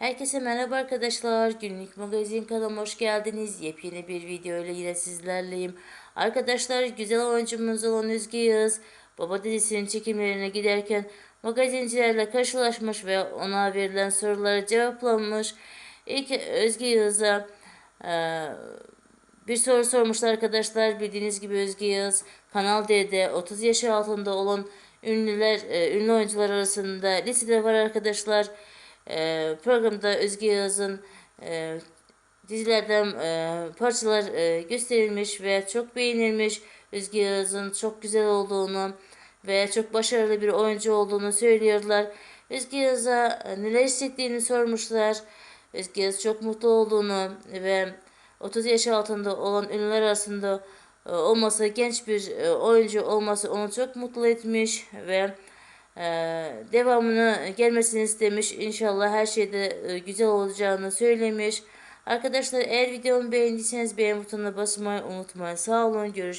Herkese merhaba arkadaşlar. Günlük magazin kanalıma hoş geldiniz. Yepyeni bir video ile yine sizlerleyim. Arkadaşlar güzel oyuncumuz olan Özge Yağız Baba dizisinin çekimlerine giderken magazincilerle karşılaşmış ve ona verilen soruları cevaplamış. İlk Özge Yağız'a eee, bir soru sormuşlar arkadaşlar. Bildiğiniz gibi Özge Yağız Kanal D'de 30 yaş altında olan ünlüler, e, ünlü oyuncular arasında listede var arkadaşlar. E, programda Özge Yağız'ın e, dizilerden e, parçalar e, gösterilmiş ve çok beğenilmiş. Özge Yağız'ın çok güzel olduğunu ve çok başarılı bir oyuncu olduğunu söylüyorlar. Özge Yağız'a e, neler hissettiğini sormuşlar. Özge Yağız çok mutlu olduğunu ve 30 yaş altında olan ünlüler arasında e, olması, genç bir e, oyuncu olması onu çok mutlu etmiş ve devamını gelmesini istemiş. İnşallah her şeyde e, güzel olacağını söylemiş. Arkadaşlar eğer videomu beğendiyseniz beğen butonuna basmayı unutmayın. Sağ olun, görüşürüz.